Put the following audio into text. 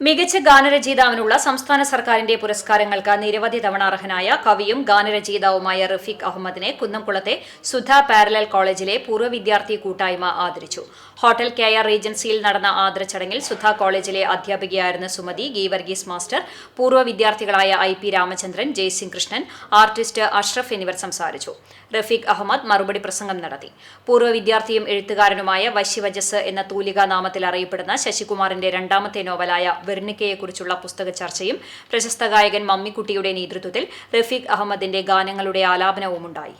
മികച്ച ഗാനരചയിതാവിനുള്ള സംസ്ഥാന സർക്കാരിന്റെ പുരസ്കാരങ്ങൾക്ക് നിരവധി തവണ അർഹനായ കവിയും ഗാനരചയിതാവുമായ റഫീഖ് അഹമ്മദിനെ കുന്നംകുളത്തെ സുധ പാരലൽ കോളേജിലെ പൂർവ വിദ്യാർത്ഥി കൂട്ടായ്മ ആദരിച്ചു. ഹോട്ടൽ കെ ആർ ഏജൻസിയിൽ നടന്ന ആദര ചടങ്ങിൽ സുധ കോളേജിലെ അധ്യാപികയായിരുന്ന സുമതി ഗീവർഗീസ് മാസ്റ്റർ പൂർവ വിദ്യാർത്ഥികളായ I P Ramachandran Jaising Krishnan artist Ashraf എന്നിവർ സംസാരിച്ചു. റഫീഖ് അഹമ്മദ് മറുപടി പ്രസംഗം നടത്തി. പൂർവ വിദ്യാർത്ഥിയും എഴുത്തുകാരനുമായ വശ്യവജസ് എന്ന തൂലികാ നാമത്തിൽ അറിയപ്പെടുന്ന ശശികുമാറിന്റെ രണ്ടാമത്തെ നോവലായ വെർണിക്കയെക്കുറിച്ചുള്ള പുസ്തക ചർച്ചയും പ്രശസ്ത ഗായകൻ മമ്മിക്കുട്ടിയുടെ നേതൃത്വത്തിൽ റഫീഖ് അഹമ്മദിന്റെ ഗാനങ്ങളുടെ ആലാപനവും ഉണ്ടായി